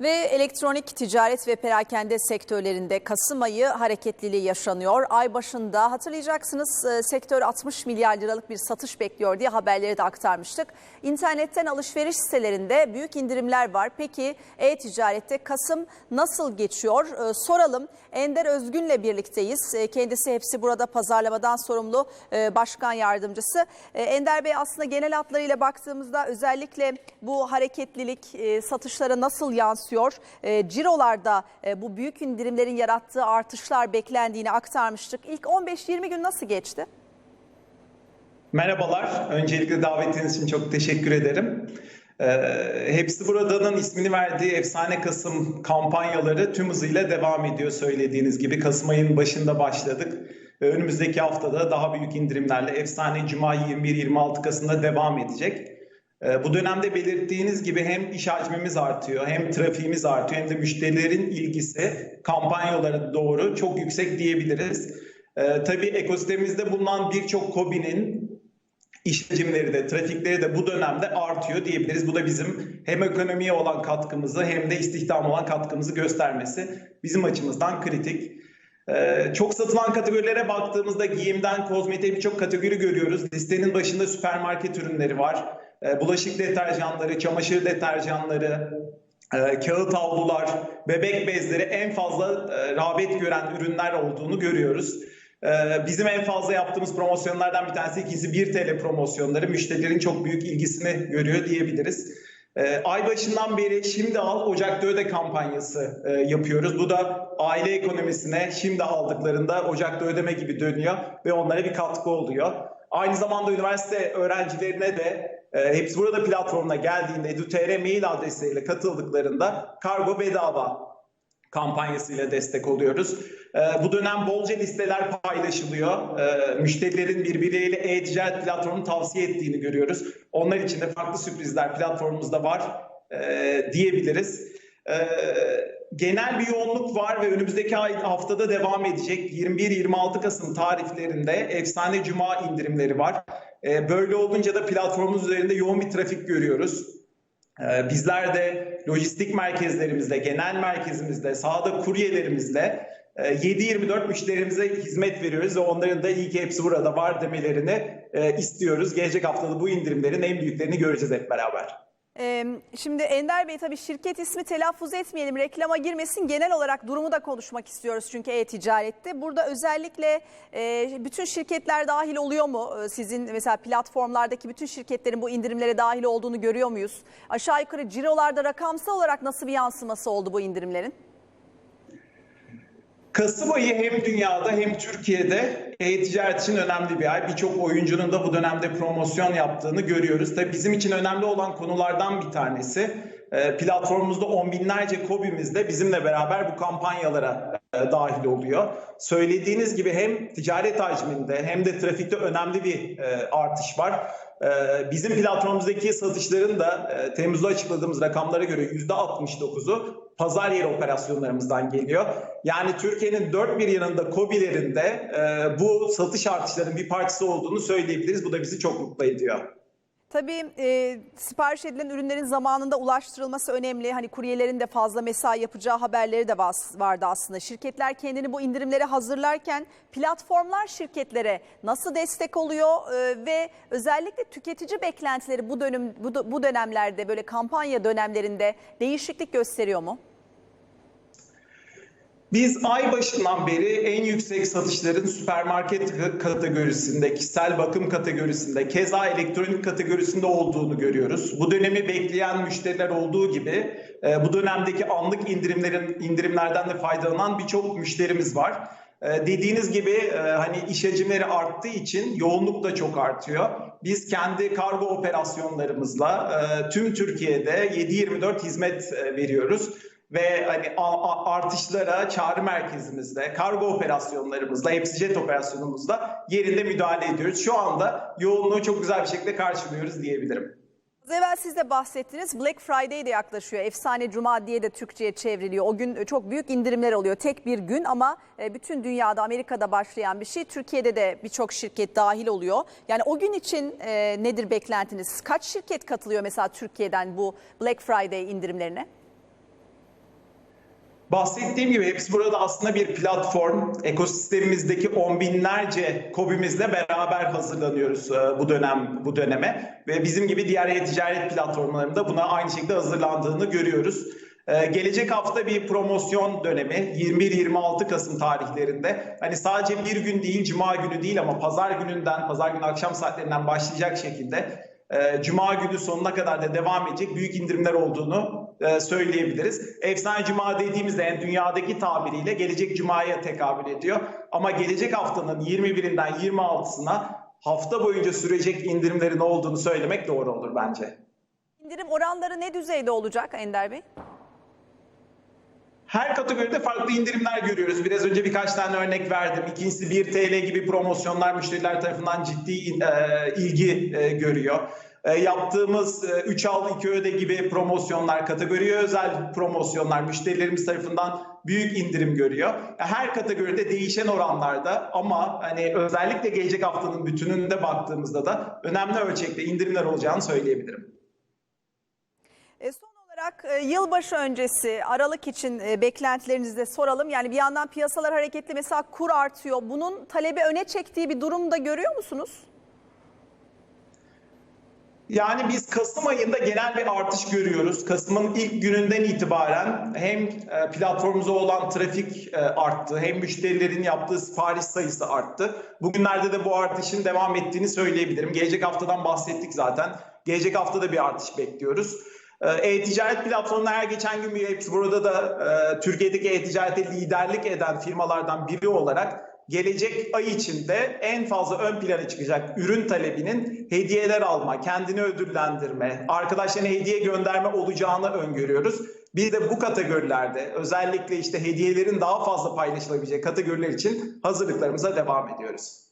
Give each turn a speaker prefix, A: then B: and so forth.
A: Ve elektronik ticaret ve perakende sektörlerinde Kasım ayı hareketliliği yaşanıyor. Ay başında hatırlayacaksınız e, sektör 60 milyar liralık bir satış bekliyor diye haberleri de aktarmıştık. İnternetten alışveriş sitelerinde büyük indirimler var. Peki e-ticarette Kasım nasıl geçiyor? E, Soralım. Ender Özgün'le birlikteyiz. E, Kendisi hepsi burada pazarlamadan sorumlu başkan yardımcısı. Ender Bey aslında genel hatlarıyla baktığımızda özellikle bu hareketlilik satışlara nasıl yansıyor? E, cirolarda e, bu büyük indirimlerin yarattığı artışlar beklendiğini aktarmıştık. İlk 15-20 gün nasıl geçti?
B: Merhabalar. Öncelikle davetiniz için çok teşekkür ederim. Ee, Hepsi Burada'nın ismini verdiği Efsane Kasım kampanyaları tüm hızıyla devam ediyor söylediğiniz gibi. Kasım ayının başında başladık. Önümüzdeki haftada daha büyük indirimlerle Efsane Cuma 21-26 Kasım'da devam edecek. Ee, Bu dönemde belirttiğiniz gibi hem iş hacmimiz artıyor, hem trafiğimiz artıyor, hem de müşterilerin ilgisi kampanyalara doğru çok yüksek diyebiliriz. Ee, tabii ekosistemimizde bulunan birçok KOBİ'nin iş hacimleri de, trafikleri de bu dönemde artıyor diyebiliriz. Bu da bizim hem ekonomiye olan katkımızı hem de istihdam olan katkımızı göstermesi bizim açımızdan kritik. Ee, çok satılan kategorilere baktığımızda giyimden kozmetiğe birçok kategori görüyoruz. Listenin başında süpermarket ürünleri var. Ee, bulaşık deterjanları, çamaşır deterjanları, e, kağıt havlular, bebek bezleri en fazla e, rağbet gören ürünler olduğunu görüyoruz. Ee, Bizim en fazla yaptığımız promosyonlardan bir tanesi ikisi 1 TL promosyonları. Müşterilerin çok büyük ilgisini görüyor diyebiliriz. Ay başından beri şimdi al Ocak'ta öde kampanyası e, yapıyoruz. Bu da aile ekonomisine şimdi aldıklarında Ocak'ta ödeme gibi dönüyor ve onlara bir katkı oluyor. Aynı zamanda üniversite öğrencilerine de e, hepsi burada platformuna geldiğinde edu.tr mail adresleriyle katıldıklarında kargo bedava kampanyasıyla destek oluyoruz. Ee, Bu dönem bolca listeler paylaşılıyor. Ee, Müşterilerin birbirleriyle e-ticaret platformunu tavsiye ettiğini görüyoruz. Onlar için de farklı sürprizler platformumuzda var e, diyebiliriz. Ee, Genel bir yoğunluk var ve önümüzdeki ay haftada devam edecek. 21-26 Kasım tarihlerinde efsane cuma indirimleri var. Ee, Böyle olunca da platformumuz üzerinde yoğun bir trafik görüyoruz. Ee, Bizler de lojistik merkezlerimizde, genel merkezimizde, sahada kuryelerimizle e, 7-24 müşterimize hizmet veriyoruz ve onların da iyi ki hepsi burada var demelerini e, istiyoruz. Gelecek haftada bu indirimlerin en büyüklerini göreceğiz hep beraber.
A: Şimdi Ender Bey tabii şirket ismi telaffuz etmeyelim, reklama girmesin. Genel olarak durumu da konuşmak istiyoruz çünkü e-ticarette. Burada özellikle e, bütün şirketler dahil oluyor mu? Sizin mesela platformlardaki bütün şirketlerin bu indirimlere dahil olduğunu görüyor muyuz? Aşağı yukarı cirolarda rakamsal olarak nasıl bir yansıması oldu bu indirimlerin?
B: Kasım ayı hem dünyada hem Türkiye'de e-ticaret için önemli bir ay. Birçok oyuncunun da bu dönemde promosyon yaptığını görüyoruz. Tabii bizim için önemli olan konulardan bir tanesi e, platformumuzda on binlerce kobimiz de bizimle beraber bu kampanyalara e, dahil oluyor. Söylediğiniz gibi hem ticaret hacminde hem de trafikte önemli bir e, artış var. Bizim platformumuzdaki satışların da Temmuz'da açıkladığımız rakamlara göre %69'u pazar yeri operasyonlarımızdan geliyor. Yani Türkiye'nin dört bir yanında KOBİ'lerinde e, bu satış artışlarının bir parçası olduğunu söyleyebiliriz. Bu da bizi çok mutlu ediyor.
A: Tabii e, sipariş edilen ürünlerin zamanında ulaştırılması önemli. Hani kuryelerin de fazla mesai yapacağı haberleri de vardı aslında. Şirketler kendini bu indirimlere hazırlarken platformlar şirketlere nasıl destek oluyor E, ve özellikle tüketici beklentileri bu dönem bu, bu dönemlerde böyle kampanya dönemlerinde değişiklik gösteriyor mu?
B: Biz ay başından beri en yüksek satışların süpermarket kategorisinde, kişisel bakım kategorisinde, keza elektronik kategorisinde olduğunu görüyoruz. Bu dönemi bekleyen müşteriler olduğu gibi e, bu dönemdeki anlık indirimlerin indirimlerden de faydalanan birçok müşterimiz var. E, Dediğiniz gibi e, hani iş hacimleri arttığı için yoğunluk da çok artıyor. Biz kendi kargo operasyonlarımızla tüm Türkiye'de 7-24 hizmet veriyoruz ve hani artışlara çağrı merkezimizde, kargo operasyonlarımızla, hepsi jet operasyonumuzla yerinde müdahale ediyoruz. Şu anda yoğunluğu çok güzel bir şekilde karşılıyoruz diyebilirim.
A: Az evvel siz de bahsettiniz. Black Friday de yaklaşıyor. Efsane Cuma diye de Türkçe'ye çevriliyor. O gün çok büyük indirimler oluyor. Tek bir gün ama e, bütün dünyada, Amerika'da başlayan bir şey. Türkiye'de de birçok şirket dahil oluyor. Yani o gün için e, nedir beklentiniz? Kaç şirket katılıyor mesela Türkiye'den bu Black Friday indirimlerine?
B: Bahsettiğim gibi hepsi burada aslında bir platform. Ekosistemimizdeki on binlerce kobimizle beraber hazırlanıyoruz e, bu dönem bu döneme ve bizim gibi diğer e-ticaret platformlarında buna aynı şekilde hazırlandığını görüyoruz. E, Gelecek hafta bir promosyon dönemi 21-26 Kasım tarihlerinde hani sadece bir gün değil cuma günü değil ama pazar gününden pazar günü akşam saatlerinden başlayacak şekilde e, Cuma günü sonuna kadar da devam edecek büyük indirimler olduğunu e, söyleyebiliriz. Efsane Cuma dediğimizde yani dünyadaki tabiriyle gelecek Cuma'ya tekabül ediyor. Ama gelecek haftanın 21'inden 26'sına hafta boyunca sürecek indirimlerin olduğunu söylemek doğru olur bence.
A: İndirim oranları ne düzeyde olacak Ender Bey?
B: Her kategoride farklı indirimler görüyoruz. Biraz önce birkaç tane örnek verdim. İkincisi 1 TL gibi promosyonlar müşteriler tarafından ciddi e, ilgi e, görüyor. E, yaptığımız 3 al 2 öde gibi promosyonlar, kategoriye özel promosyonlar müşterilerimiz tarafından büyük indirim görüyor. Her kategoride değişen oranlarda ama hani özellikle gelecek haftanın bütününde baktığımızda da önemli ölçekte indirimler olacağını söyleyebilirim.
A: E, son olarak e, yılbaşı öncesi Aralık için e, beklentilerinizi de soralım. Yani bir yandan piyasalar hareketli mesela kur artıyor. Bunun talebi öne çektiği bir durum da görüyor musunuz?
B: Yani biz Kasım ayında genel bir artış görüyoruz. Kasım'ın ilk gününden itibaren hem e, platformumuza olan trafik e, arttı, hem müşterilerin yaptığı sipariş sayısı arttı. Bugünlerde de bu artışın devam ettiğini söyleyebilirim. Gelecek haftadan bahsettik zaten. Gelecek hafta da bir artış bekliyoruz. E, E-ticaret platformunda her geçen gün bir burada da Türkiye'deki e-ticarete liderlik eden firmalardan biri olarak gelecek ay içinde en fazla ön plana çıkacak ürün talebinin hediyeler alma, kendini ödüllendirme, arkadaşlarına hediye gönderme olacağını öngörüyoruz. Biz de bu kategorilerde özellikle işte hediyelerin daha fazla paylaşılabileceği kategoriler için hazırlıklarımıza devam ediyoruz.